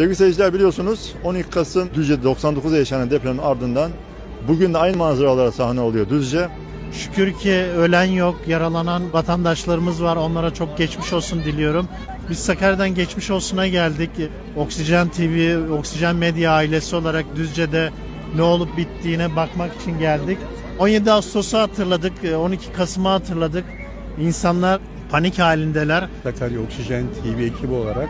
Sevgili seyirciler biliyorsunuz 12 Kasım Düzce'de 99'da yaşanan depremin ardından bugün de aynı manzaralara sahne oluyor Düzce. Şükür ki ölen yok, yaralanan vatandaşlarımız var. Onlara çok geçmiş olsun diliyorum. Biz Sakarya'dan geçmiş olsuna geldik. Oksijen TV, Oksijen Medya ailesi olarak Düzce'de ne olup bittiğine bakmak için geldik. 17 Ağustos'u hatırladık, 12 Kasım'ı hatırladık. İnsanlar panik halindeler. Sakarya Oksijen TV ekibi olarak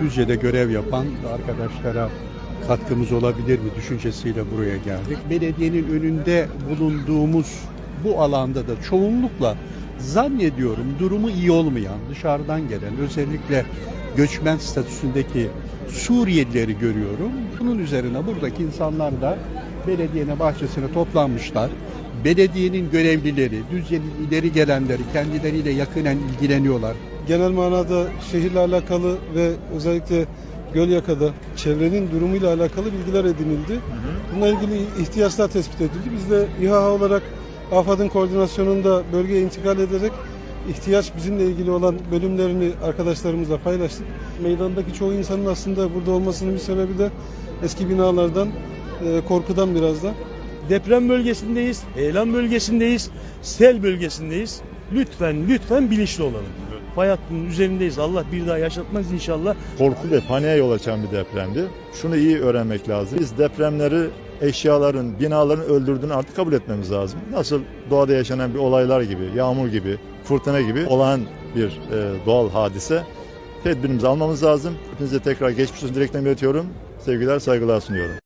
Düzce'de görev yapan arkadaşlara katkımız olabilir mi düşüncesiyle buraya geldik. Belediyenin önünde bulunduğumuz bu alanda da çoğunlukla zannediyorum durumu iyi olmayan, dışarıdan gelen özellikle göçmen statüsündeki Suriyelileri görüyorum. Bunun üzerine buradaki insanlar da belediyenin bahçesine toplanmışlar. Belediyenin görevlileri, Düzce'nin ileri gelenleri kendileriyle yakinen ilgileniyorlar. genel manada şehirle alakalı ve özellikle Gölyaka'da çevrenin durumuyla alakalı bilgiler edinildi. Bununla ilgili ihtiyaçlar tespit edildi. Biz de İHA olarak AFAD'ın koordinasyonunda bölgeye intikal ederek ihtiyaç bizimle ilgili olan bölümlerini arkadaşlarımızla paylaştık. Meydandaki çoğu insanın aslında burada olmasının bir sebebi de eski binalardan, e, korkudan biraz da. Deprem bölgesindeyiz, heyelan bölgesindeyiz, sel bölgesindeyiz. Lütfen lütfen bilinçli olalım. Fay hattının üzerindeyiz. Allah bir daha yaşatmaz inşallah. Korku ve paniğe yol açan bir depremdi. Şunu iyi öğrenmek lazım. Biz depremleri eşyaların, binaların öldürdüğünü artık kabul etmemiz lazım. Nasıl doğada yaşanan bir olaylar gibi, yağmur gibi, fırtına gibi olağan bir e, doğal hadise. Tedbirimizi almamız lazım. Hepinize tekrar geçmiş olsun dileklerimi iletiyorum. Sevgiler, saygılar sunuyorum.